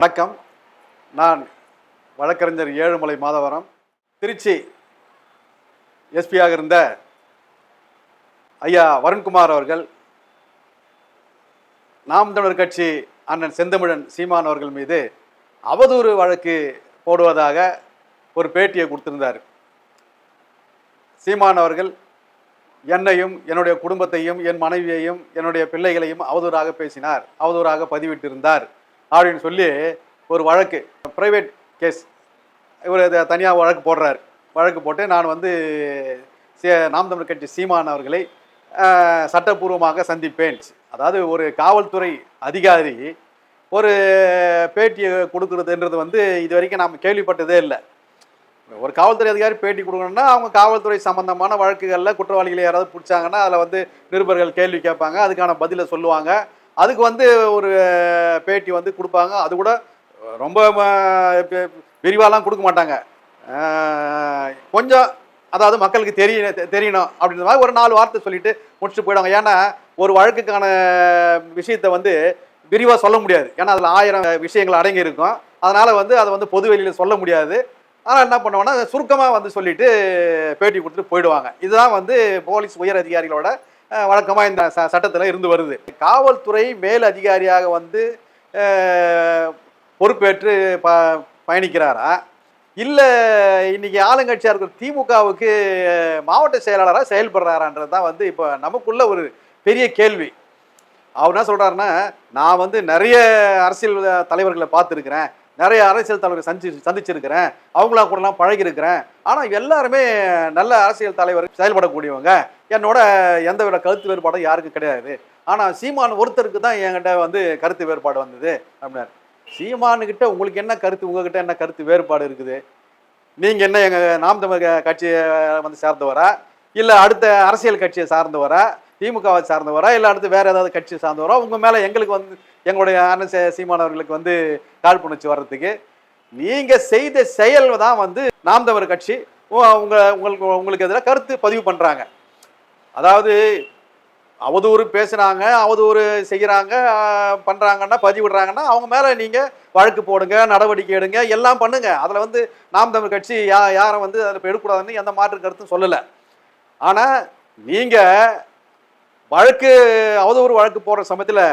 வணக்கம். நான் வழக்கறிஞர் ஏழுமலை மாதவரம் திருச்சி எஸ்பியாக இருந்த ஐயா வருண்குமார் அவர்கள் நாம் தமிழர் கட்சி அண்ணன் செந்தமிழன் சீமான் அவர்கள் மீது அவதூறு வழக்கு போடுவதாக ஒரு பேட்டியை கொடுத்திருந்தார். சீமான் அவர்கள் என்னையும் என்னுடைய குடும்பத்தையும் என் மனைவியையும் என்னுடைய பிள்ளைகளையும் அவதூறாக பேசினார் அவதூறாக பதிவிட்டிருந்தார். அப்படின்னு சொல்லி ஒரு வழக்கு ப்ரைவேட் கேஸ் இவர் இதை தனியாக வழக்கு போடுறார். வழக்கு போட்டு நான் வந்து சே- நாம் தமிழ் கட்சி சீமான் அவர்களை சட்டப்பூர்வமாக சந்திப்பேன். அதாவது ஒரு காவல்துறை அதிகாரி ஒரு பேட்டியை கொடுக்குறதுன்றது வந்து இது வரைக்கும் நாம் கேள்விப்பட்டதே இல்லை. ஒரு காவல்துறை அதிகாரி பேட்டி கொடுக்கணும்னா அவங்க காவல்துறை சம்பந்தமான வழக்குகளில் குற்றவாளிகளை யாராவது பிடிச்சாங்கன்னா அதில் வந்து நிருபர்கள் கேள்வி கேட்பாங்க. அதுக்கான பதிலை சொல்லுவாங்க. அதுக்கு வந்து ஒரு பேட்டி வந்து கொடுப்பாங்க. அது கூட ரொம்ப விரிவாலாம் கொடுக்க மாட்டாங்க. கொஞ்சம் அதாவது மக்களுக்கு தெரிய தெரியணும் அப்படின்ற மாதிரி ஒரு நாலு வார்த்தை சொல்லிட்டு முடிச்சுட்டு போயிடுவாங்க. ஏன்னா ஒரு வழக்குக்கான விஷயத்தை வந்து விரிவாக சொல்ல முடியாது. ஏன்னா அதில் ஆயிரம் விஷயங்கள் அடங்கி இருக்கும் அதனால் வந்து அதை வந்து பொது வெளியில் சொல்ல முடியாது. ஆனால் என்ன பண்ணுவோன்னா சுருக்கமாக வந்து சொல்லிட்டு பேட்டி கொடுத்துட்டு போயிடுவாங்க. இதுதான் வந்து போலீஸ் உயர் அதிகாரிகளோட வழக்கமாக இந்த ச சட்டத்தில் இருந்து வருது. காவல்துறை மேல் அதிகாரியாக வந்து பொறுப்பேற்று ப பயணிக்கிறாரா? இல்லை இன்னைக்கு ஆளுங்கட்சியாக இருக்கிற திமுகவுக்கு மாவட்ட செயலாளராக செயல்படுறாரான்றது தான் வந்து இப்போ நமக்குள்ள ஒரு பெரிய கேள்வி. அவர் என்ன சொல்கிறாருன்னா நான் வந்து நிறைய அரசியல் தலைவர்களை பார்த்துருக்குறேன். நிறைய அரசியல் தலைவரை சந்தி சந்திச்சிருக்கிறேன். அவங்களா கூடலாம் பழகிருக்கிறேன் ஆனால் எல்லாருமே நல்ல அரசியல் தலைவர் செயல்படக்கூடியவங்க. என்னோட எந்த வித கருத்து வேறுபாடும் யாருக்கும் கிடையாது. ஆனால் சீமான் ஒருத்தருக்கு தான் என்கிட்ட வந்து கருத்து வேறுபாடு வந்தது அப்படின்னாரு. சீமானுக்கிட்ட உங்களுக்கு என்ன கருத்து? உங்ககிட்ட என்ன கருத்து வேறுபாடு இருக்குது? நீங்கள் என்ன எங்கள் நாம் தமிழ் க- கட்சியை வந்து சார்ந்தவரா? இல்லை அடுத்த அரசியல் கட்சியை சார்ந்தவரா? திமுகவை சார்ந்தவரா? இல்லை அடுத்து வேறு ஏதாவது கட்சியை சார்ந்தவரா? உங்கள் மேலே எங்களுக்கு வந்து எங்களுடைய அண்ணன் சே- சீமான் அவர்களுக்கு வந்து காழ்ப்புணர்ச்சி வர்றதுக்கு. நீங்கள் செய்த செயல் தான் வந்து நாம் தமிழர் கட்சி. உ- உங்க உங்களுக்கு உங்களுக்கு எதிராக கருத்து பதிவு பண்ணுறாங்க அதாவது அவதூறு பேசுகிறாங்க அவதூறு செய்கிறாங்க பண்ணுறாங்கன்னா பதிவிடுறாங்கன்னா அவங்க மேலே நீங்கள் வழக்கு போடுங்க நடவடிக்கை எடுங்க எல்லாம் பண்ணுங்க. அதில் வந்து நாம் தமிழ் கட்சி யா யாரை வந்து அதில் இப்போ எடுக்கக்கூடாதுன்னு எந்த மாற்று கருத்தும் சொல்லலை. ஆனால் நீங்கள் வழக்கு அவதூறு வழக்கு போடுற சமயத்தில்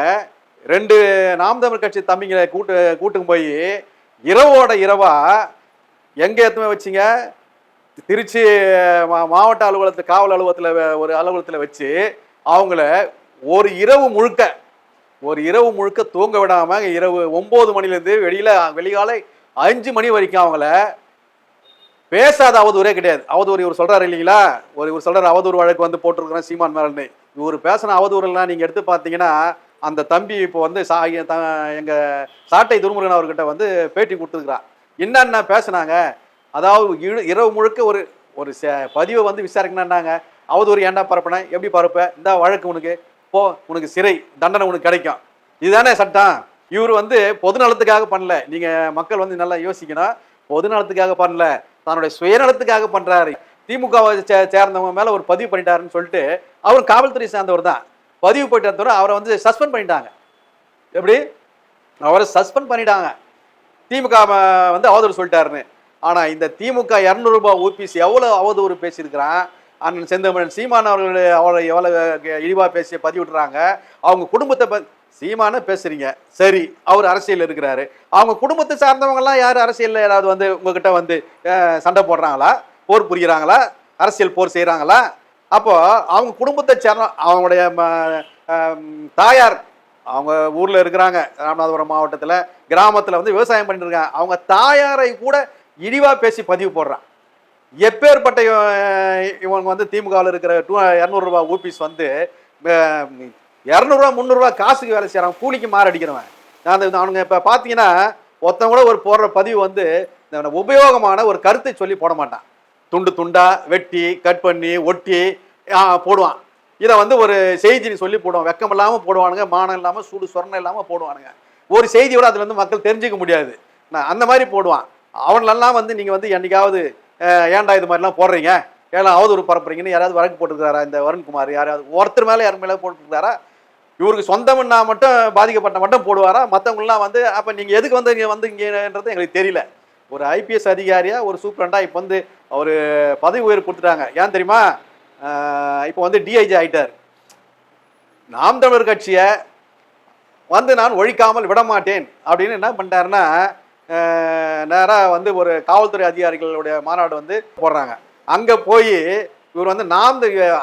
ரெண்டு நாம் தமிழ் கட்சி தம்பிங்களை கூட்டு கூட்டுக்கு போய் இரவோட இரவா எங்கே எத்தனை வச்சிங்க? திருச்சி மா- மாவட்ட அலுவலகத்தில் காவல் அலுவலகத்தில் ஒரு அலுவலகத்தில் வச்சு அவங்கள ஒரு இரவு முழுக்க ஒரு இரவு முழுக்க தூங்க விடாமல் இரவு ஒம்பது மணிலேருந்து வெளியில் வெளிகாலை அஞ்சு மணி வரைக்கும் அவங்கள பேசாத அவதூறே கிடையாது. அவதூறு இவர் சொல்கிறாரு இல்லைங்களா? ஒரு இவர் சொல்கிறார் அவதூறு வழக்கு வந்து போட்டிருக்கிறேன் சீமான் மேலன்னு. இவர் பேசின அவதூறுலாம் நீங்கள் எடுத்து பார்த்தீங்கன்னா அந்த தம்பி இப்போ வந்து சா த- எங்கள் சாட்டை துருமுருகன் அவர்கிட்ட வந்து பேட்டி கொடுத்துருக்குறான் என்னென்ன பேசுனாங்க? அதாவது இரவு முழுக்க ஒரு ஒரு ச- பதிவை வந்து விசாரிக்கணுன்னாங்க ஒரு ஏன்டா பரப்புன? எப்படி பரப்பேன் இந்த வழக்கு உனக்கு. போ உனக்கு சிறை தண்டனை உனக்கு கிடைக்கும். இதுதானே சட்டம். இவர் வந்து பொது நலத்துக்காக பண்ணல. நீங்கள் மக்கள் வந்து நல்லா யோசிக்கணும். பொது நலத்துக்காக பண்ணல. தன்னுடைய சுயநலத்துக்காக பண்ணுறாரு திமுகவை சே- சேர்ந்தவங்க மேலே ஒரு பதிவு பண்ணிட்டாருன்னு சொல்லிட்டு அவர் காவல்துறை சார்ந்தவர் தான். பதிவு போயிட்டு தவிர அவரை வந்து சஸ்பெண்ட் பண்ணிட்டாங்க. எப்படி? அவரை சஸ்பெண்ட் பண்ணிட்டாங்க. திமுக வந்து அவதூறு சொல்லிட்டாருன்னு. ஆனால் இந்த திமுக இரநூறுபா ஓபிசி எவ்வளோ அவதூறு பேசியிருக்கிறான்? அண்ணன் செந்தமிழன் சீமான் அவர்கள் அவளை எவ்வளோ இழிவாக பேசி பதிவிடுறாங்க அவங்க குடும்பத்தை ப- சீமான பேசுறீங்க. சரி அவர் அரசியல் இருக்கிறாரு. அவங்க குடும்பத்தை சார்ந்தவங்கலாம் யார் அரசியலில் யாராவது வந்து உங்ககிட்ட வந்து சண்டை போடுறாங்களா? போர் புரிகிறாங்களா அரசியல் போர் செய்கிறாங்களா அப்போ அவங்க குடும்பத்தை சேர்ந்த அவங்களுடைய ம- தாயார் அவங்க ஊர்ல இருக்கிறாங்க ராமநாதபுரம் மாவட்டத்தில். கிராமத்தில் வந்து விவசாயம் பண்ணிட்டு இருக்காங்க. அவங்க தாயாரை கூட இழிவா பேசி பதிவு போடுறான். எப்பேற்பட்ட இவன் இவங்க வந்து திமுகவில் இருக்கிற டூ இரநூறுபா ஊபிஸ் வந்து இரநூறுவா முந்நூறுரூவா காசுக்கு வேலை செய்கிறான் கூலிக்கு மாறடிக்கிறவன் நான் அந்த அவனுங்க இப்போ பார்த்தீங்கன்னா ஒருத்தன் கூட ஒரு போடுற பதிவு வந்து உபயோகமான ஒரு கருத்தை சொல்லி போட மாட்டான். துண்டு துண்டாக வெட்டி கட் பண்ணி ஒட்டி போடுவான். இதை வந்து ஒரு செய்தின்னு சொல்லி போடுவான். வெக்கம் இல்லாமல் போடுவானுங்க மானம் இல்லாமல் சூடு சொரணம் இல்லாமல் போடுவானுங்க. ஒரு செய்தியோட அதில் வந்து மக்கள் தெரிஞ்சுக்க முடியாது. நான் அந்த மாதிரி போடுவான். அவனெல்லாம் வந்து நீங்கள் வந்து என்னைக்காவது ஏன்டா இது மாதிரிலாம் போடுறீங்க? ஏன்னா அவதூறு பரப்புறீங்கன்னு யாராவது வழக்கு போட்டுருக்காரா? இந்த வருண்குமார் யாராவது ஒருத்தர் மேலே யார் மேலே போட்டுருக்காரா? இவருக்கு சொந்தம்னா மட்டும் பாதிக்கப்பட்ட மட்டும் போடுவாரா? மற்றவங்களாம் வந்து அப்போ நீங்கள் எதுக்கு வந்து இங்கே வந்து இங்கேன்றது எங்களுக்கு தெரியல. ஒரு ஐபிஎஸ் அதிகாரியாக ஒரு சூப்பரண்டா இப்போ வந்து அவர் பதவி உயர்வு கொடுத்துட்டாங்க. ஏன் தெரியுமா? இப்போ வந்து டிஐஜி ஆகிட்டார் நாம் தமிழர் கட்சியை வந்து நான் ஒழிக்காமல் விட மாட்டேன். அப்படின்னு என்ன பண்ணிட்டாருன்னா நேராக வந்து ஒரு காவல்துறை அதிகாரிகளுடைய மாநாடு வந்து போடுறாங்க. அங்கே போய் இவர் வந்து நாம்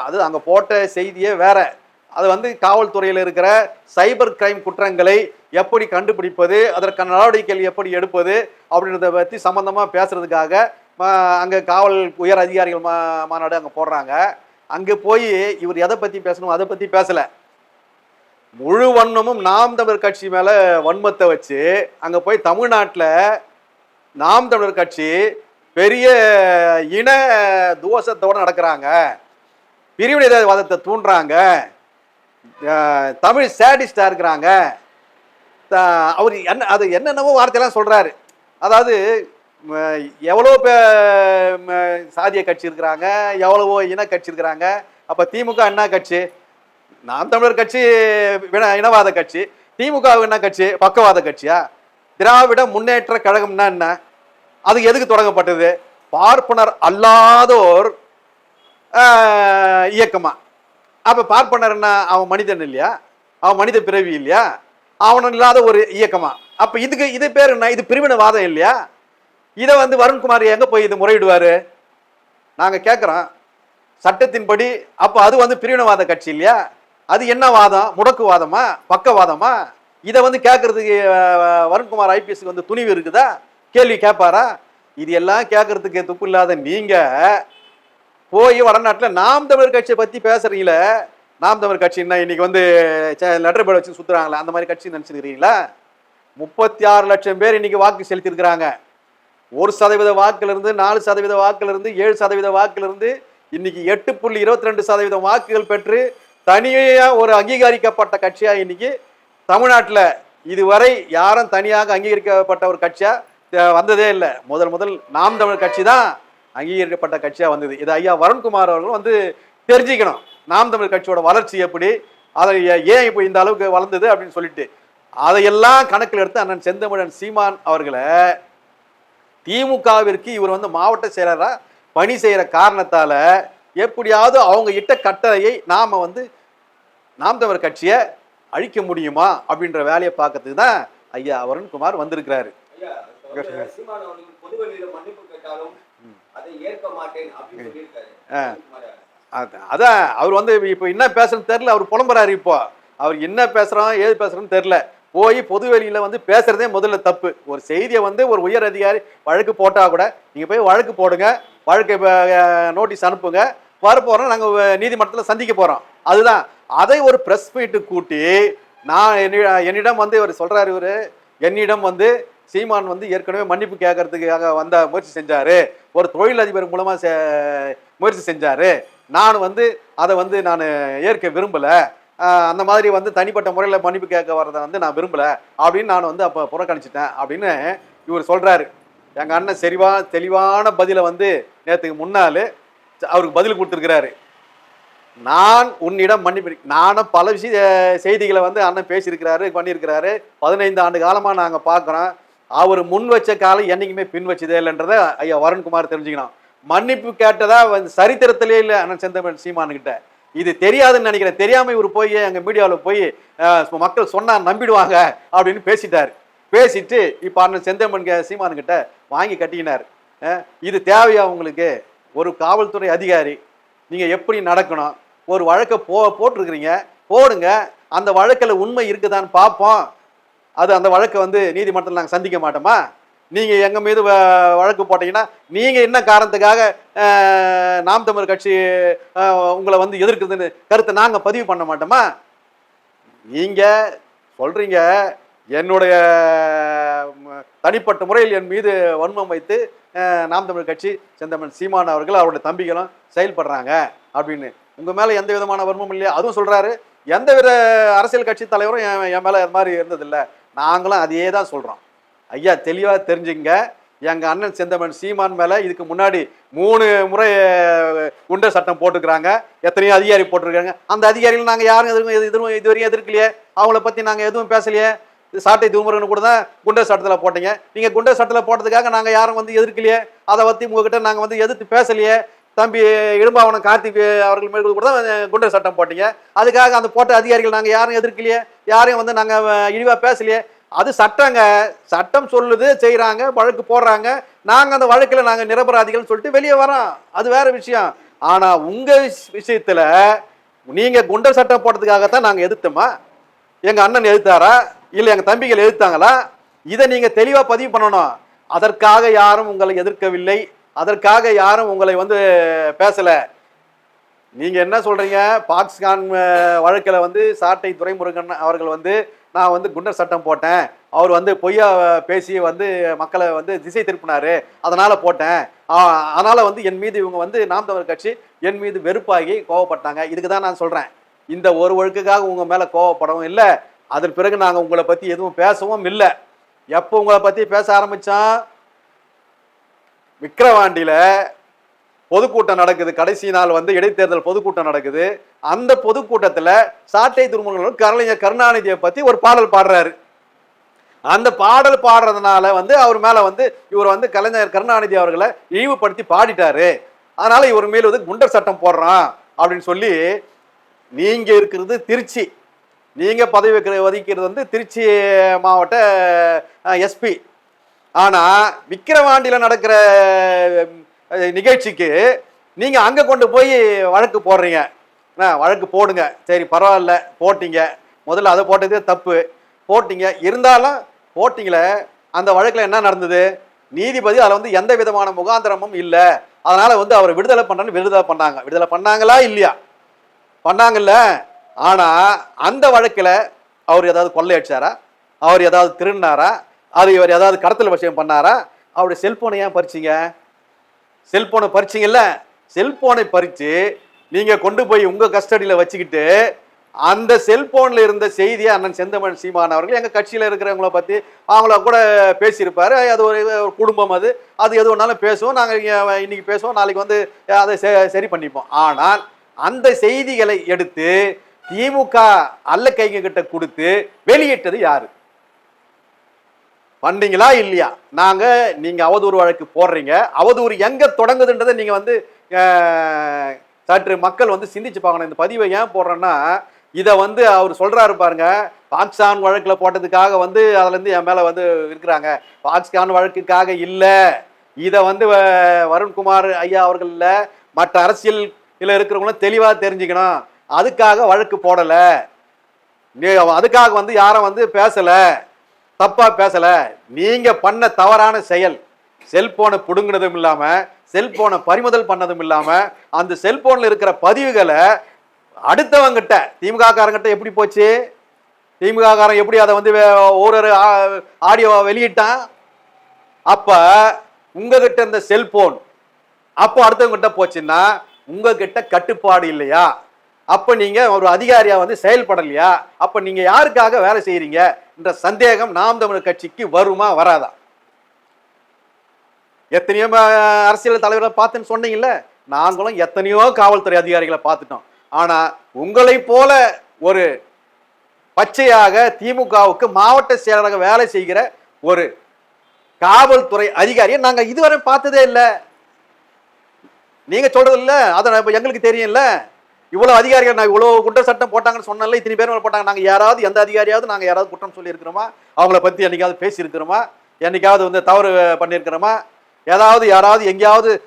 அது அங்கே போட்ட செய்தியே வேற. அது வந்து காவல்துறையில் இருக்கிற சைபர் கிரைம் குற்றங்களை எப்படி கண்டுபிடிப்பது அதற்கான நடவடிக்கைகள் எப்படி எடுப்பது அப்படின்றத பற்றி சம்மந்தமாக பேசுறதுக்காக அங்கே காவல் உயர் அதிகாரிகள் மா மாநாடு அங்கே போடுறாங்க. அங்கே போய் இவர் எதை பற்றி பேசணும் அதை பற்றி பேசலை. முழு வன்மமும் நாம் தமிழர் கட்சி மேலே வன்மத்தை வச்சு அங்கே போய் தமிழ்நாட்டில் நாம் தமிழர் கட்சி பெரிய இன தோஷத்தோடு நடக்கிறாங்க. பிரிவினைவாதத்தை தூண்டுறாங்க. தமிழ் சேடிஸ்டாக இருக்கிறாங்க. அவர் என்ன அது என்னென்னவோ வார்த்தையெல்லாம் சொல்கிறாரு அதாவது எவ்வளோ ம, சாதிய கட்சி இருக்கிறாங்க எவ்வளவோ இன கட்சி இருக்கிறாங்க. அப்போ திமுக என்ன கட்சி? நாம் தமிழர் கட்சி இனவாத கட்சி. திமுக என்ன கட்சி? பக்கவாத கட்சியா? திராவிட முன்னேற்ற கழகம்னா என்ன? அது எதுக்கு தொடங்கப்பட்டது? பார்ப்பனர் அல்லாதோர் இயக்கமாக அப்போ பார்ப்பனர்னா அவன் மனிதன் இல்லையா? அவன் மனித பிறவி இல்லையா? அவன் இல்லாத ஒரு இயக்கமா? அப்போ இதுக்கு இது பேர் என்ன? இது பிரிவினவாதம் இல்லையா? இதை வந்து வருண்குமார் எங்கே போய் இது முறையிடுவாரு? நாங்கள் கேட்குறோம் சட்டத்தின்படி அப்போ அது வந்து பிரிவினவாத கட்சி இல்லையா? அது என்ன வாதம்? முடக்குவாதமா பக்கவாதமா இதை வந்து கேட்கறதுக்கு வருண்குமார் ஐபிஎஸ்க்கு வந்து துணிவு இருக்குதா? கேள்வி கேட்பாரா இது எல்லாம் கேட்கறதுக்கு துப்பு இல்லாத நீங்கள் போய் வடநாட்டில் நாம் தமிழர் கட்சியை பற்றி பேசுறீங்களே நாம் தமிழர் கட்சின்னா இன்னைக்கு வந்து லெட்டர் பேர்டு வச்சு சுற்றுறாங்களே அந்த மாதிரி கட்சி நினச்சிருக்கிறீங்களா முப்பத்தி ஆறு லட்சம் பேர் இன்னைக்கு வாக்கு செலுத்தியிருக்கிறாங்க. ஒரு சதவீத வாக்குல இருந்து நாலு சதவீத வாக்குல இருந்து ஏழு சதவீத வாக்குலேருந்து இன்னைக்கு எட்டு புள்ளி இருபத்தி ரெண்டு சதவீதம் வாக்குகள் பெற்று தனியாக ஒரு அங்கீகரிக்கப்பட்ட கட்சியாக இன்னைக்கு தமிழ்நாட்டில் இதுவரை யாரும் தனியாக அங்கீகரிக்கப்பட்ட ஒரு கட்சியாக வந்ததே இல்லை. முதல் முதல் நாம் தமிழர் கட்சி தான் அங்கீகரிக்கப்பட்ட கட்சியாக வந்தது. இது ஐயா வருண்குமார் அவர்கள் வந்து தெரிஞ்சுக்கணும். நாம் தமிழ் கட்சியோட வளர்ச்சி எப்படி அதை ஏன் இப்போ இந்த அளவுக்கு வளர்ந்தது அப்படின்னு சொல்லிட்டு. அதையெல்லாம் கணக்கில் எடுத்து அண்ணன் செந்தமிழன் சீமான் அவர்களை திமுகவிற்கு இவர் வந்து மாவட்ட செயலராக பணி செய்கிற காரணத்தால் எப்படியாவது அவங்க இட்ட கட்டளையை நாம் வந்து நாம் தமிழர் கட்சியை அழிக்க முடியுமா அப்படின்ற வேலையை பார்க்கறதுக்கு தான் ஐயா வருண்குமார் வந்திருக்கிறாரு. அதான் அவர் வந்து இப்போ என்ன பேசுறதுன்னு தெரியல அவர் புலம்புறாரு இப்போ. அவர் என்ன பேசுறோம் ஏது பேசுறோம்னு தெரியல. போய் பொது வெளியில வந்து பேசுறதே முதல்ல தப்பு. ஒரு செய்தியை வந்து ஒரு உயர் அதிகாரி வழக்கு போட்டா கூட நீங்க போய் வழக்கு போடுங்க வழக்கு நோட்டீஸ் அனுப்புங்க. வரப்போறோம் நாங்க அஹ், நீதிமன்றத்துல சந்திக்க போறோம். அதுதான். அதை ஒரு பிரஸ் மீட்டு கூட்டி நான் என்னி- என்னிடம் வந்து இவர் சொல்றாரு இவரு என்னிடம் வந்து சீமான் வந்து ஏற்கனவே மன்னிப்பு கேட்கறதுக்காக வந்த முயற்சி செஞ்சாரு. ஒரு தொழிலதிபர் மூலமா செ- முயற்சி செஞ்சாரு. நான் வந்து அதை வந்து நான் ஏற்க விரும்பல. அந்த மாதிரி வந்து தனிப்பட்ட முறையில் மன்னிப்பு கேட்க வர்றதை வந்து நான் விரும்பல. அப்படின்னு நான் வந்து அப்போ புறக்கணிச்சிட்டேன் அப்படின்னு இவர் சொல்றாரு. எங்க அண்ணன் செறிவா தெளிவான பதிலை வந்து நேற்றுக்கு முன்னால் அவருக்கு பதில் கொடுத்துருக்கிறாரு. நான் உன்னிடம் மன்னிப்பு நானும் பல விஷய செய்திகளை வந்து அண்ணன் பேசியிருக்கிறாரு பண்ணியிருக்கிறாரு. பதினைந்து ஆண்டு காலமாக நாங்கள் பார்க்குறோம் அவர் முன் வச்ச காலம் என்றைக்குமே பின் வச்சதே இல்லைன்றதை ஐயா வருண்குமார் தெரிஞ்சுக்கணும். மன்னிப்பு கேட்டதா வந்து சரித்திரத்திலே இல்லை அண்ணன் செந்தமன் சீமானுக்கிட்ட இது தெரியாதுன்னு நினைக்கிறேன். தெரியாம இவர் போய் எங்க மீடியாவில் போய் மக்கள் சொன்னா நம்பிடுவாங்க அப்படின்னு பேசிட்டார். பேசிட்டு இப்போ அண்ணன் செந்தமன் கே- சீமானுக்கிட்ட வாங்கி கட்டிக்கினார். இது தேவையா உங்களுக்கு? ஒரு காவல்துறை அதிகாரி நீங்க எப்படி நடக்கணும்? ஒரு வழக்கை போ போட்டிருக்கிறீங்க. போடுங்க. அந்த வழக்கில் உண்மை இருக்குதான்னு பார்ப்போம். அது அந்த வழக்கை வந்து நீதிமன்றத்தில் நாங்கள் சந்திக்க மாட்டோமா? நீங்கள் எங்கள் மீது வ- வழக்கு போட்டீங்கன்னா நீங்கள் என்ன காரணத்துக்காக நாம் தமிழர் கட்சி உங்களை வந்து எதிர்க்குதுன்னு கருத்தை நாங்கள் பதிவு பண்ண மாட்டோமா? நீங்கள் சொல்கிறீங்க என்னுடைய தனிப்பட்ட முறையில் என் மீது வன்மம் வைத்து நாம் தமிழ் கட்சி செந்தமன் சீமான் அவர்கள் அவருடைய தம்பிகளும் செயல்படுறாங்க அப்படின்னு. உங்கள் மேலே எந்த விதமான வன்மம் இல்லையா? அதுவும் சொல்கிறாரு எந்த வித அரசியல் கட்சி தலைவரும் என் என் மேலே அது மாதிரி இருந்ததில்லை. நாங்களும் அதையே தான் சொல்கிறோம் ஐயா தெளிவாக தெரிஞ்சுங்க எங்கள் அண்ணன் செந்தமன் சீமான் மேலே இதுக்கு முன்னாடி மூணு முறை குண்டை குண்டர் சட்டம் போட்டுக்கிறாங்க. எத்தனையோ அதிகாரி போட்டிருக்காங்க. அந்த அதிகாரிகள் நாங்கள் யாரும் எதுவும் எதுவும் இதுவரையும் எதிர்க்கலையே. அவங்கள பற்றி நாங்கள் எதுவும் பேசலையே. சாட்டை தூமுருகன் கூட தான் குண்டர் சட்டத்தில் போட்டீங்க. நீங்கள் குண்டர் சட்டத்தில் போட்டதுக்காக நாங்கள் யாரும் வந்து எதிர்க்கலையே. அதை பற்றி உங்ககிட்ட நாங்கள் வந்து எதிர்த்து பேசலையே. தம்பி இடும்பாவனம் கார்த்திக் அவர்கள் மேற்கொண்டு கூட தான் குண்டர் சட்டம் போட்டீங்க. அதுக்காக அந்த போட்ட அதிகாரிகள் நாங்கள் யாரும் எதிர்க்கலையே. யாரையும் வந்து நாங்கள் இழிவாக பேசலையே. அது சட்டங்க. சட்டம் சொல்லுது செய்கிறாங்க வழக்கு போடுறாங்க. நாங்கள் அந்த வழக்கில் நாங்கள் நிரபராதிகள்னு சொல்லிட்டு வெளியே வரோம். அது வேற விஷயம். ஆனால் உங்கள் விஷயத்தில் நீங்கள் குண்டர் சட்டம் போட்டதுக்காகத்தான் நாங்கள் எதிர்த்தோமா? எங்கள் அண்ணன் எழுத்தாரா? இல்லை எங்கள் தம்பிகள் எழுத்தாங்களா? இதை நீங்கள் தெளிவாக பதிவு பண்ணணும். அதற்காக யாரும் உங்களை எதிர்க்கவில்லை. அதற்காக யாரும் உங்களை வந்து பேசலை. நீங்க என்ன சொல்றீங்க? பாக்ஸ்கான் வழக்கில் வந்து சாட்டை துரைமுருகன் அவர்கள் வந்து நான் வந்து குண்டர் சட்டம் போட்டேன். அவர் வந்து பொய்யா பேசி வந்து மக்களை வந்து திசை திருப்பினாரு. அதனால போட்டேன். அதனால் அதனால வந்து என் மீது இவங்க வந்து நாம் தமிழர் கட்சி என் மீது வெறுப்பாகி கோவப்பட்டாங்க. இதுக்கு தான் நான் சொல்றேன். இந்த ஒரு ஒழுக்குக்காக உங்க மேல கோவப்படவும் இல்லை. அதன் பிறகு நாங்கள் உங்களை பத்தி எதுவும் பேசவும் இல்லை. எப்போ உங்களை பத்தி பேச ஆரம்பிச்சோம்? விக்கிரவாண்டியில பொதுக்கூட்டம் நடக்குது. கடைசி நாள் வந்து இடைத்தேர்தல் பொதுக்கூட்டம் நடக்குது. அந்த பொதுக்கூட்டத்தில் சாட்டை துருமுகங்களும் கலைஞர் கருணாநிதியை பற்றி ஒரு பாடல் பாடுறாரு. அந்த பாடல் பாடுறதுனால வந்து அவர் மேலே வந்து இவர் வந்து கலைஞர் கருணாநிதி அவர்களை இழிவுபடுத்தி பாடிட்டாரு. அதனால இவர் மேல் வந்து குண்டர் சட்டம் போடுறான் அப்படின்னு சொல்லி நீங்க இருக்கிறது திருச்சி. நீங்க பதவி வைக்கிற ஒதுக்கிறது வந்து திருச்சி மாவட்ட எஸ்பி. ஆனா விக்கிரவாண்டியில் நடக்கிற நிகழ்ச்சிக்கு நீங்கள் அங்கே கொண்டு போய் வழக்கு போடுறீங்க. ஆ வழக்கு போடுங்க. சரி பரவாயில்ல போட்டிங்க. முதல்ல அதை போட்டதே தப்பு. போட்டிங்க. இருந்தாலும் போட்டிங்கள அந்த வழக்கில் என்ன நடந்தது? நீதிபதி அதில் வந்து எந்த விதமான முகாந்திரமும் இல்லை. அதனால் வந்து அவர் விடுதலை பண்றேன்னு விடுதலை பண்ணாங்க. விடுதலை பண்ணாங்களா இல்லையா? பண்ணாங்கல்ல. ஆனால் அந்த வழக்கில் அவர் ஏதாவது கொள்ளையடிச்சாரா? அவர் ஏதாவது திருடினாரா? அது இவர் ஏதாவது கடத்தல் விஷயம் பண்ணாரா? அவருடைய செல்போனை ஏன் பறிச்சிங்க? செல்போனை பறிச்சிங்கல்ல? செல்போனை பறித்து நீங்கள் கொண்டு போய் உங்கள் கஸ்டடியில் வச்சுக்கிட்டு அந்த செல்போனில் இருந்த செய்தியை அண்ணன் செந்தமன் சீமான் அவர்கள் எங்கள் கட்சியில் இருக்கிறவங்கள பற்றி அவங்கள கூட பேசியிருப்பார். அது ஒரு குடும்பம் அது. அது எது வேணாலும் பேசுவோம். நாங்கள் இங்கே இன்னைக்கு பேசுவோம். நாளைக்கு வந்து அதை செ- சரி பண்ணிப்போம். ஆனால் அந்த செய்திகளை எடுத்து திமுக அல்ல கைங்க கிட்ட கொடுத்து வெளியிட்டது யாரு? பண்ணீங்களா இல்லையா? நாங்க நீங்க அவதூறு வழக்கு போடுறீங்க. அவதூறு எங்க தொடங்குதுன்றதை நீங்க வந்து சற்று மக்கள் வந்து சிந்திச்சு பார்க்கணும். இந்த பதிவை ஏன் போடுறேன்னா இதை வந்து அவர் சொல்றாரு பாருங்க பாக்ஸ்கான் வழக்கில் போட்டதுக்காக வந்து அதுலேருந்து என் மேலே வந்து இருக்கிறாங்க. பாக்ஸ்கான் வழக்குக்காக இல்லை. இதை வந்து வருண்குமார் ஐயா அவர்களில் மற்ற அரசியல் இருக்கிறவங்களும் தெளிவாக தெரிஞ்சுக்கணும். அதுக்காக வழக்கு போடலை. நீ- அதுக்காக வந்து யாரும் வந்து பேசலை. தப்பாக பேசலை. நீங்கள் பண்ண தவறான செயல் செல்போனை பிடுங்கினதும் இல்லாமல் செல்போனை பறிமுதல் பண்ணதும் இல்லாமல் அந்த செல்போனில் இருக்கிற பதிவுகளை அடுத்தவங்கிட்ட திமுககாரங்கிட்ட எப்படி போச்சு? திமுககாரன் எப்படி அதை வந்து வே- ஒரு ஆடியோவை வெளியிட்டான்? அப்போ உங்ககிட்ட இந்த செல்போன் அப்போ அடுத்தவங்கிட்ட போச்சுன்னா உங்ககிட்ட கட்டுப்பாடு இல்லையா? அப்போ நீங்கள் ஒரு அதிகாரியாக வந்து செயல்படலையா? அப்போ நீங்கள் யாருக்காக வேலை செய்கிறீங்க என்ற சந்தேகம் நாம் தமிழர் கட்சிக்கு வருமா வராதா? எத்தனையோ அரசியல் தலைவர்களை பார்த்துன்னு சொன்னீங்கல்ல? நாங்களும் எத்தனையோ காவல்துறை அதிகாரிகளை பார்த்துட்டோம். ஆனால் உங்களை போல ஒரு பச்சையாக திமுகவுக்கு மாவட்ட செயலராக வேலை செய்கிற ஒரு காவல்துறை அதிகாரியை நாங்கள் இதுவரை பார்த்ததே இல்லை. நீங்கள் சொல்கிறது இல்லை அதை எங்களுக்கு தெரியும்ல. இவ்வளவு அதிகாரிகள் நான் இவ்வளவு குற்ற சட்டம் போட்டாங்கன்னு சொன்னால இத்தனை பேர் போட்டாங்க. நாங்கள் யாராவது எந்த அதிகாரியாவது நாங்கள் யாராவது குற்றம் சொல்லியிருக்கிறோமா? அவங்கள பத்தி என்னைக்காவது பேசியிருக்கிறோமா? என்னைக்காவது வந்து தவறு பண்ணியிருக்கிறோமா? ஏதாவது யாராவது எங்கேயாவது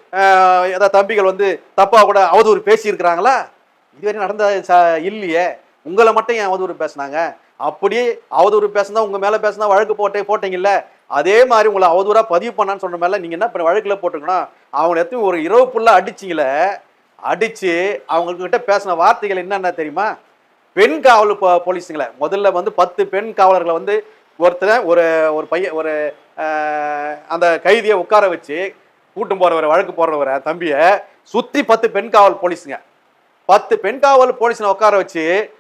ஏதாவது தம்பிகள் வந்து தப்பாக கூட அவதூறு பேசி இதுவரையும் இதுவரை நடந்த ச- இல்லையே. உங்களை மட்டும் ஏன் அவதூறு பேசுனாங்க? அப்படியே அவதூறு பேசினா உங்கள் மேலே பேசினா வழக்கு போட்டே போட்டீங்கல்ல? அதே மாதிரி உங்களை அவதூறாக பதிவு பண்ணான்னு சொன்ன மேலே நீங்கள் என்ன இப்போ வழக்கில் போட்டுக்கணும் அவங்கள எத்தையும் ஒரு இரவு ஃபுல்லாக அடிச்சிங்களே? அடித்து அவங்கக்கிட்ட பேசின வார்த்தைகள் என்னென்ன தெரியுமா? பெண் காவல் போ- போலீஸுங்களை. முதல்ல வந்து பத்து பெண் காவலர்களை வந்து ஒருத்தர் ஒரு ஒரு பையன் ஒரு அந்த கைதியை உட்கார வச்சு கூட்டம் போகிறவர் வழக்கு போடுறவரை தம்பியை சுற்றி பத்து பெண் காவல் போலீஸுங்க. பத்து பெண் காவல் போலீஸனை உட்கார வச்சு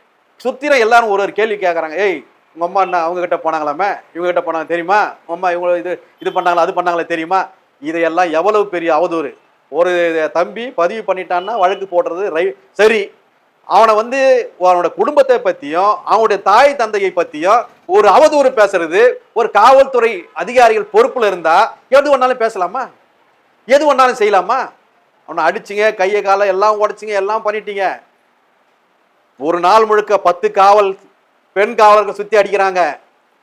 சுற்றின எல்லாரும் ஒரு ஒரு கேள்வி கேட்குறாங்க ஏய் உங்கள் அம்மா என்ன அவங்கக்கிட்ட போனாங்களாமே? இவங்ககிட்ட போனாங்க தெரியுமா? உங்கள் அம்மா இவங்க இது இது பண்ணாங்களா அது பண்ணாங்களா தெரியுமா? இதையெல்லாம் எவ்வளவு பெரிய அவதூறு. ஒரு தம்பி பதிவு பண்ணிட்டான்னா வழக்கு போடுறது ரை சரி. அவனை வந்து அவனோட குடும்பத்தை பற்றியும் அவனுடைய தாய் தந்தையை பற்றியும் ஒரு அவதூறு பேசுறது ஒரு காவல்துறை அதிகாரிகள் பொறுப்பில் இருந்தால் எது வேணாலும் பேசலாமா? எது வேணாலும் செய்யலாமா? அவனை அடிச்சிங்க கையை காலை எல்லாம் உடைச்சிங்க எல்லாம் பண்ணிட்டீங்க. ஒரு நாள் முழுக்க பத்து காவல் பெண் காவலர்கள் சுற்றி அடிக்கிறாங்க.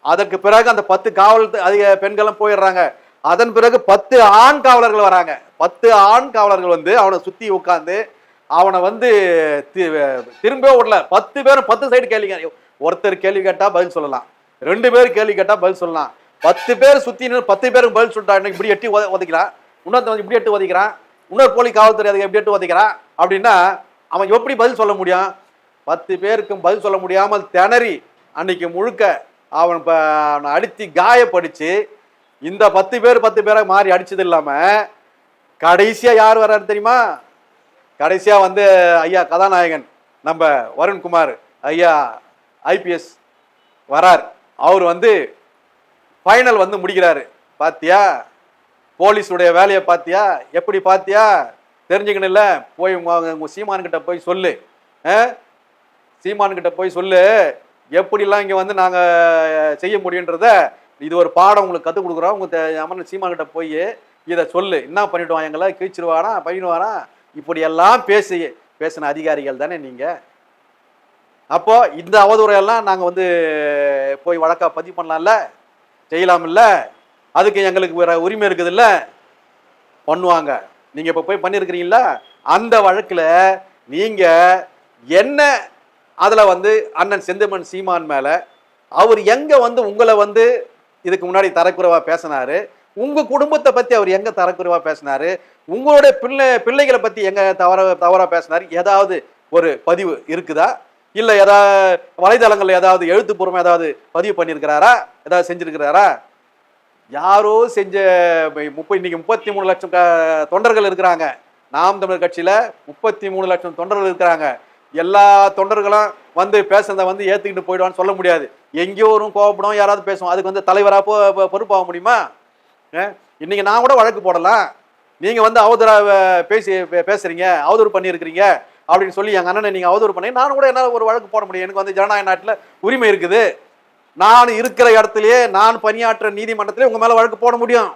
அதற்கு பிறகு அந்த பத்து காவல் அதிக பெண்களும் போயிடுறாங்க. அதன் பிறகு பத்து ஆண் காவலர்கள் வராங்க. பத்து ஆண் காவலர்கள் வந்து அவனை சுத்தி உட்காந்து அவனை வந்து தி- திரும்பவே விடல பத்து பேரும் பத்து சைடு கேள்வி ஒருத்தர் கேள்வி கேட்டா பதில் சொல்லலாம். ரெண்டு பேர் கேள்வி கேட்டா பதில் சொல்லலாம். பத்து பேர் சுத்தி பத்து பேருக்கு பதில் சொல்லிட்டா இன்னைக்கு இப்படி எட்டி உதைக்கிறான். இன்னொருத்தன் வந்து இப்படி எட்டு உதைக்கிறான். இன்னொரு போலி காவல்துறை அதுக்கு எப்படி எட்டு உதைக்கிறான். அப்படின்னா அவன் எப்படி பதில் சொல்ல முடியும்? பத்து பேருக்கும் பதில் சொல்ல முடியாமல் திணறி அன்னைக்கு முழுக்க அவன் இப்போ அவனை அடித்து காயப்படுத்தி இந்த பத்து பேர் பத்து பேரை மாறி அடிச்சது இல்லாமல் கடைசியா யார் வர்றாரு தெரியுமா? கடைசியா வந்து ஐயா கதாநாயகன் நம்ம வருண்குமார் ஐயா ஐபிஎஸ் வரார். அவர் வந்து ஃபைனல் வந்து முடிக்கிறாரு. பாத்தியா? போலீஸுடைய வேலையை பாத்தியா? எப்படி பாத்தியா? தெரிஞ்சுக்கணும்ல போய் உங்க- உங்க சீமான்கிட்ட போய் சொல்லு. ஆ? சீமான்கிட்ட போய் சொல்லு. எப்படிலாம் இங்கே வந்து நாங்கள் செய்ய முடியுன்றத இது ஒரு பாடம் உங்களுக்கு கற்றுக் கொடுக்குறோம். உங்க தே- அமர்ந்த சீமான்கிட்ட போய் இதை சொல்லு. என்ன பண்ணிவிடுவான் எங்களை கீழ்ச்சிருவானா? பண்ணிடுவானா இப்படியெல்லாம் பேசி பேசின அதிகாரிகள் தானே நீங்கள் அப்போது இந்த அவதூறையெல்லாம் நாங்கள் வந்து போய் வழக்காக பதிவு பண்ணலாம்ல? செய்யலாமில்ல? அதுக்கு எங்களுக்கு வேறு உரிமை இருக்குதுல்ல? பண்ணுவாங்க. நீங்கள் இப்போ போய் பண்ணியிருக்கிறீங்களா அந்த வழக்கில் நீங்கள் என்ன அதில் வந்து அண்ணன் செந்தமன் சீமான் மேலே அவர் எங்கே வந்து உங்களை வந்து இதுக்கு முன்னாடி தரக்குறைவாக பேசினாரு? உங்கள் குடும்பத்தை பற்றி அவர் எங்கே தரக்குறைவாக பேசினார்? உங்களுடைய பிள்ளை பிள்ளைகளை பற்றி எங்கே தவற தவறாக பேசினார்? ஏதாவது ஒரு பதிவு இருக்குதா? இல்லை ஏதாவது வலைதளங்களில் ஏதாவது எழுத்துப்பூர்வம் ஏதாவது பதிவு பண்ணியிருக்கிறாரா? ஏதாவது செஞ்சுருக்கிறாரா? யாரோ செஞ்ச முப்பது இன்னைக்கு முப்பத்தி மூணு லட்சம் க- தொண்டர்கள் இருக்கிறாங்க. நாம் தமிழர் கட்சியில் முப்பத்தி மூணு லட்சம் தொண்டர்கள் இருக்கிறாங்க. எல்லா தொண்டர்களும் வந்து பேசுறத வந்து ஏற்றுக்கிட்டு போயிடுவான்னு சொல்ல முடியாது. எங்கேயோ ஒரு கோவப்படும் யாராவது பேசுவோம் அதுக்கு வந்து தலைவராக பொறுப்பாக முடியுமா? அஹ் இன்னைக்கு நான் கூட வழக்கு போடலாம். நீங்க வந்து அவதூறா பேசி பே- பேசுறீங்க அவதூறு பண்ணியிருக்கிறீங்க அப்படின்னு சொல்லி எங்க அண்ணனை நீங்க அவதூறு பண்ணி நானும் கூட என்னால் ஒரு வழக்கு போட முடியும். எனக்கு வந்து ஜனநாயக நாட்டில் உரிமை இருக்குது. நான் இருக்கிற இடத்துலயே நான் பணியாற்ற நீதிமன்றத்திலே உங்க மேல வழக்கு போட முடியும்.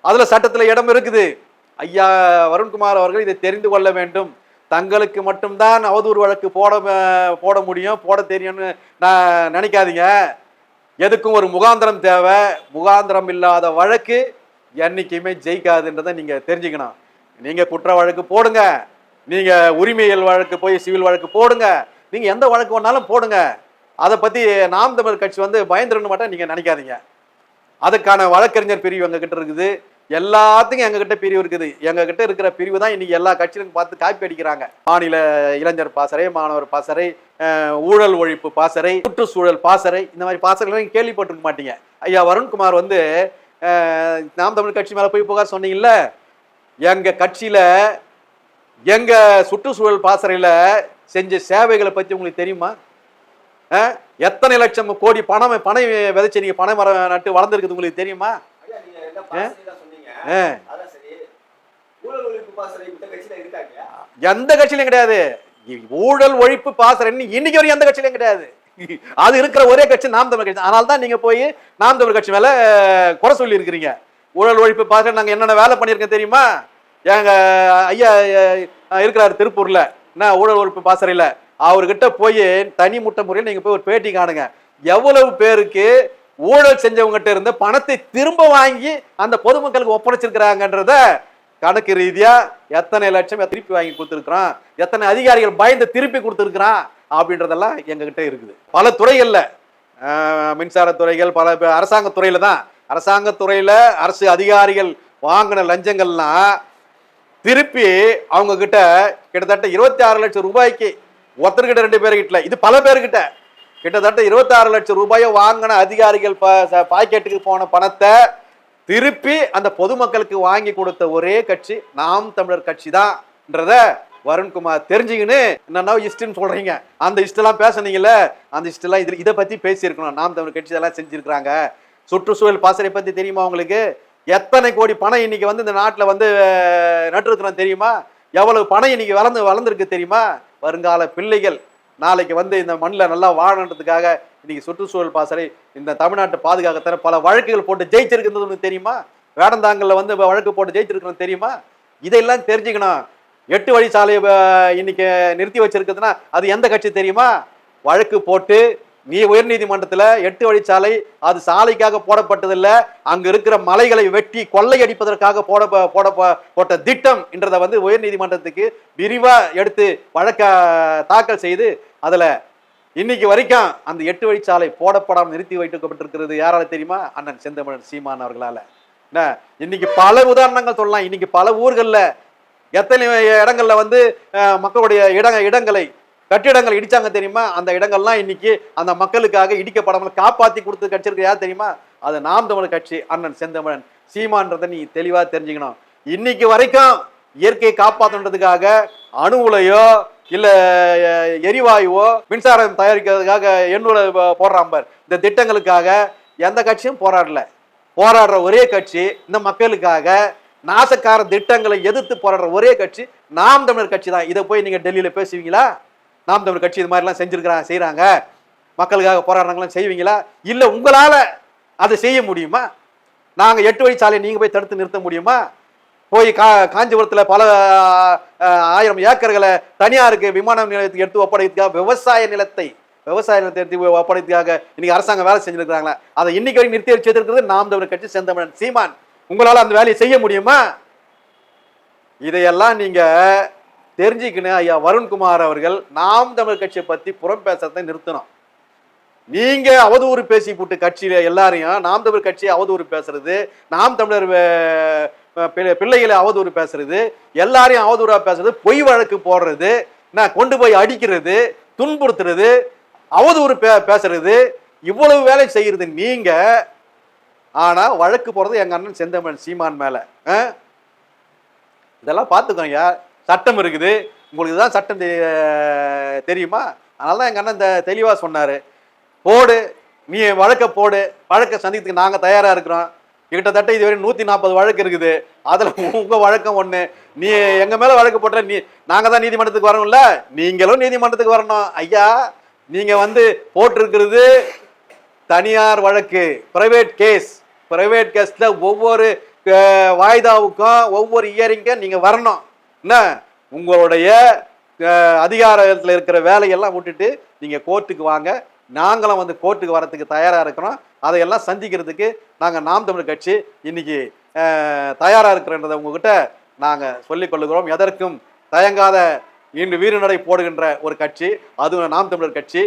அதுல சட்டத்துல இடம் இருக்குது. ஐயா வருண்குமார் அவர்கள் இதை தெரிந்து கொள்ள வேண்டும். தங்களுக்கு மட்டும்தான் அவதூறு வழக்கு போட போட முடியும் போட தெரியும்னு நான் நினைக்காதீங்க. எதுக்கும் ஒரு முகாந்திரம் தேவை. முகாந்திரம் இல்லாத வழக்கு என்னைக்குமே ஜெயிக்காதுன்றதை நீங்க தெரிஞ்சுக்கணும். நீங்க குற்ற வழக்கு போடுங்க. நீங்க உரிமையல் வழக்கு போய் சிவில் வழக்கு போடுங்க. நீங்க எந்த வழக்கு வேணாலும் போடுங்க. அதை பத்தி நாம் தமிழர் கட்சி வந்து பயந்துருன்னு மட்டும் நீங்க நினைக்காதீங்க. அதுக்கான வழக்கறிஞர் பிரிவு எங்ககிட்ட இருக்குது. எல்லாத்துக்கும் எங்ககிட்ட பிரிவு இருக்குது. எங்ககிட்ட இருக்கிற பிரிவு தான் இன்னைக்கு எல்லா கட்சியிலும் பார்த்து காப்பி அடிக்கிறாங்க. மாநில இளைஞர் பாசறை மாணவர் பாசறை ஊழல் ஒழிப்பு பாசறை சுற்றுச்சூழல் பாசறை இந்த மாதிரி பாசறைகள் கேள்விப்பட்டிருக்க மாட்டீங்க. ஐயா வருண்குமார் வந்து நாம் தமிழ் கட்சி மேலே போய் புகார் சொன்னீங்கல்ல? எங்க கட்சியில எங்க சுற்றுச்சூழல் பாசறையில செஞ்ச சேவைகளை பத்தி உங்களுக்கு தெரியுமா? எத்தனை லட்சம் கோடி பணம் பனை விதைச்சு நீங்க பனை மரம் நட்டு வளர்ந்துருக்குது உங்களுக்கு தெரியுமா? எந்த கட்சியிலும் கிடையாது. ஊழல் ஒழிப்பு பாசறைன்னு இன்னைக்கு வரைக்கும் எந்த கட்சியிலும் கிடையாது. அது இருக்கிற ஒரே கட்சி நாம் தமிழ் கட்சி. அதனால தான் நீங்க போய் நாம் தமிழ் கட்சி மேல குறை சொல்லி இருக்கிறீங்க ஊழல் ஒழிப்பு பாசறை நாங்க என்னென்ன வேலை பண்ணியிருக்கோம் தெரியுமா? எங்க ஐயா இருக்கிறாரு திருப்பூர்ல. என்ன ஊழல் ஒழிப்பு பாசறையில. அவர்கிட்ட போய் தனி முட்டை முறையில் நீங்க போய் ஒரு பேட்டி காணுங்க. எவ்வளவு பேருக்கு ஊழல் செஞ்சவங்ககிட்ட இருந்து பணத்தை திரும்ப வாங்கி அந்த பொதுமக்களுக்கு ஒப்படைச்சிருக்கிறாங்கன்றத கணக்கு ரீதியா எத்தனை லட்சம் திருப்பி வாங்கி கொடுத்துருக்குறான் எத்தனை அதிகாரிகள் பயந்து திருப்பி கொடுத்துருக்குறான் அப்படின்றதெல்லாம் எங்ககிட்ட இருக்குது. பல துறைகளில் மின்சாரத்துறைகள் மின்சாரத் துறைகள் பல ப- அரசாங்கத் தான். அரசாங்கத் துறையில் அரசு அதிகாரிகள் வாங்கின லஞ்சங்கள்லாம் திருப்பி அவங்கக்கிட்ட கிட்டத்தட்ட இருபத்தி ஆறு லட்சம் ரூபாய்க்கு ஒருத்தர்கிட்ட ரெண்டு பேர்கிட்ட இது பல பேர்கிட்ட. கிட்டத்தட்ட இருபத்தாறு லட்சம் ரூபாயை வாங்கின அதிகாரிகள் ப- பாக்கெட்டுக்கு போன பணத்தை திருப்பி அந்த பொதுமக்களுக்கு வாங்கி கொடுத்த ஒரே கட்சி நாம் தமிழர் கட்சி தான்ன்றத வருண்குமார் தெரிஞ்சுக்கின்னு என்னன்னா இஷ்டன்னு சொல்றீங்க. அந்த இஷ்டெல்லாம் பேசுனீங்கல்ல அந்த இஷ்டெல்லாம் இதில் இதை பற்றி பேசியிருக்கணும். நாம் தமிழ் கட்சி இதெல்லாம் செஞ்சிருக்கிறாங்க. சுற்றுச்சூழல் பாசறை பற்றி தெரியுமா உங்களுக்கு? எத்தனை கோடி பணம் இன்னைக்கு வந்து இந்த நாட்டில் வந்து நட்டுருக்குறோம் தெரியுமா? எவ்வளவு பணம் இன்னைக்கு வளர்ந்து வளர்ந்துருக்கு தெரியுமா? வருங்கால பிள்ளைகள் நாளைக்கு வந்து இந்த மண்ணில் நல்லா வாழணுன்றதுக்காக இன்னைக்கு சுற்றுச்சூழல் பாசறை இந்த தமிழ்நாட்டை பாதுகாக்கத்தர பல வழக்குகள் போட்டு ஜெயிச்சிருக்கிறது உனக்கு தெரியுமா? வேடந்தாங்கல்ல வந்து வழக்கு போட்டு ஜெயிச்சிருக்கிறோம் தெரியுமா? இதெல்லாம் தெரிஞ்சுக்கணும். எட்டு வழி சாலையை இன்னைக்கு நிறுத்தி வச்சிருக்குதுன்னா அது எந்த கட்சி தெரியுமா? வழக்கு போட்டு நீ உயர்நீதிமன்றத்தில் எட்டு வழிச்சாலை அது சாலைக்காக போடப்பட்டதில்லை அங்க இருக்கிற மலைகளை வெட்டி கொள்ளையடிப்பதற்காக போட போட போட்ட திட்டம் என்றதை வந்து உயர்நீதிமன்றத்துக்கு விரிவா எடுத்து வழக்க தாக்கல் செய்து அதுல இன்னைக்கு வரைக்கும் அந்த எட்டு வழிச்சாலை போடப்படாமல் நிறுத்தி வைக்கப்பட்டிருக்கிறது. யாரால தெரியுமா? அண்ணன் செந்தமிழன் சீமான் அவர்களால. என்ன? இன்னைக்கு பல உதாரணங்கள் சொல்லலாம். இன்னைக்கு பல ஊர்களில் எத்தனை இடங்கள்ல வந்து மக்களுடைய இட இடங்களை கட்டிடங்கள் இடிச்சாங்க தெரியுமா? அந்த இடங்கள்லாம் இன்னைக்கு அந்த மக்களுக்காக இடிக்கப்படாமல் காப்பாற்றி கொடுத்து கட்சிருக்கு யார் தெரியுமா? அது நாம் தமிழர் கட்சி அண்ணன் செந்தமிழன். சீமான்றதை நீ தெளிவாக தெரிஞ்சுக்கணும். இன்னைக்கு வரைக்கும் இயற்கையை காப்பாற்றணுன்றதுக்காக அணுவுலையோ உலையோ இல்லை எரிவாயுவோ மின்சாரம் தயாரிக்கிறதுக்காக எண்ணூரை போடுறான் பார். இந்த திட்டங்களுக்காக எந்த கட்சியும் போராடல. போராடுற ஒரே கட்சி இந்த மக்களுக்காக நாசக்கார திட்டங்களை எதிர்த்து போராடுற ஒரே கட்சி நாம் தமிழர் கட்சி தான். இதை போய் நீங்கள் டெல்லியில் பேசுவீங்களா? நாம் தமிழ் கட்சி இது மாதிரிலாம் செஞ்சுருக்கிறாங்க செய்கிறாங்க மக்களுக்காக போராடுறாங்களாம் செய்வீங்களா? இல்லை உங்களால் அதை செய்ய முடியுமா? நாங்கள் எட்டு வழி சாலையை நீங்கள் போய் தடுத்து நிறுத்த முடியுமா? போய் கா காஞ்சிபுரத்தில் பல ஆயிரம் ஏக்கர்களை தனியாருக்கு விமான நிலையத்துக்கு எடுத்து ஒப்படைக்கிறதுக்காக விவசாய நிலத்தை விவசாய நிலத்தை எடுத்து ஒப்படைத்துக்காக இன்னைக்கு அரசாங்கம் வேலை செஞ்சிருக்கிறாங்களா? அதை இன்னைக்கு வரைக்கும் நிறுத்தி வச்சிருக்கிறது நாம் தமிழர் கட்சி செந்தமிழன். சீமான் உங்களால் அந்த வேலையை செய்ய முடியுமா? இதையெல்லாம் நீங்கள் தெரிஞ்சுக்கணும் ஐயா வருண்குமார் அவர்கள் நாம் தமிழ் கட்சியை பற்றி புறம் பேசுறதை நிறுத்தணும். நீங்க அவதூறு பேசி போட்டு கட்சியில எல்லாரையும் நாம் தமிழ் கட்சியை அவதூறு பேசுறது நாம் தமிழர் பிள்ளைகளை அவதூறு பேசுறது எல்லாரையும் அவதூறா பேசுறது பொய் வழக்கு போடுறது நான் கொண்டு போய் அடிக்கிறது துன்புறுத்துறது அவதூறு பே பேசுறது இவ்வளவு வேலை செய்யறது நீங்க. ஆனா வழக்கு போடுறது எங்க அண்ணன் செந்தமன் சீமான் மேல. இதெல்லாம் பார்த்துக்கோங்க சட்டம் இருக்குது. உங்களுக்கு தான் சட்டம் தெரியுமா? அதனால தான் எங்கள் அண்ணன் இந்த தெளிவாக சொன்னார். போடு நீ வழக்க போடு. வழக்கை சந்திக்கிறதுக்கு நாங்கள் தயாராக இருக்கிறோம். கிட்டத்தட்ட இதுவரை நூற்றி நாற்பது வழக்கு இருக்குது. அதில் உங்கள் வழக்கம் ஒன்று நீ எங்கள் மேலே வழக்கு போட்ட நீ நாங்கள் தான் நீதிமன்றத்துக்கு வரணும்ல? நீங்களும் நீதிமன்றத்துக்கு வரணும். ஐயா நீங்கள் வந்து போட்டிருக்கிறது தனியார் வழக்கு ப்ரைவேட் கேஸ் ப்ரைவேட் கேஸில் ஒவ்வொரு வாய்தாவுக்கும் ஒவ்வொரு இயரிங்க்கும் நீங்கள் வரணும். என்ன? உங்களுடைய அதிகாரத்தில் இருக்கிற வேலையெல்லாம் விட்டுட்டு நீங்கள் கோர்ட்டுக்கு வாங்க. நாங்களும் வந்து கோர்ட்டுக்கு வரத்துக்கு தயாராக இருக்கிறோம். அதையெல்லாம் சந்திக்கிறதுக்கு நாங்கள் நாம் தமிழ் கட்சி இன்னைக்கு தயாராக இருக்கிறன்றதை உங்ககிட்ட நாங்கள் சொல்லிக் கொள்ளுகிறோம். எதற்கும் தயங்காத இன்று வீரநடை போடுகின்ற ஒரு கட்சி. அதுவும் நாம் தமிழர் கட்சி.